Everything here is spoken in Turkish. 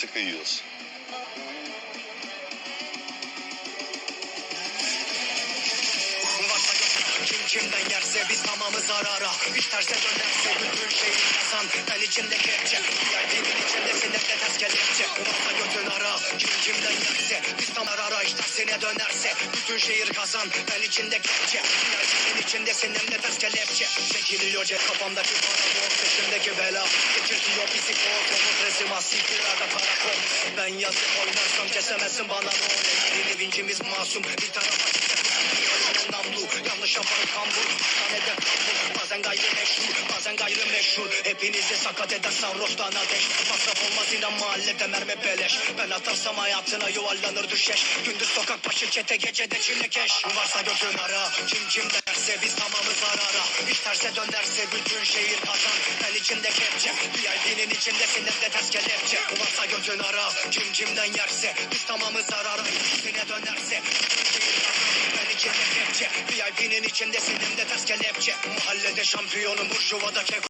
sıkı yiyoruz. Kim kimden yerse biz tamamı zarara İş terse dönerse bütün şeyi kazan Ben içinde kepçe VIP'nin içinde sinirle ters kelepçe. Varsa götün ara kim kimden yerse biz tam arara İş tersine dönerse bütün şehir kazan. Ben içinde kepçe VIP'nin içinde sinirle ters kelepçe. Çekiliyor cep kafamdaki para Resim asik burada karakol Ben yazıp oynarsam kesemezsin bana olur Yeni vincimiz masum. Bir tarafa namlu yanlış yapan kambur Hastanede kambur bazen gayrimeşhur bazen gayrimeşhur Hepinizi sakat eder sarhoştan ateş. Masraf olmaz inan mahallede mermi beleş. Ben atarsam hayatına yuvarlanır düşeş. Gündüz sokak başı çete gecede çilekeş. Varsa götün ara. Kim kim derse biz tamamı zarara İş terse dönerse bütün şehir kazan. Ben içinde kepçe. VIP'nin içinde sinirde ters kelepçe. Varsa götün ara. Kim kimden yerse biz tamamı zarara. İşine dönerse ben içinde kepçe VIP'nin içinde sinimde ters kelepçe. Mahallede şampiyonum Burjuva'da keko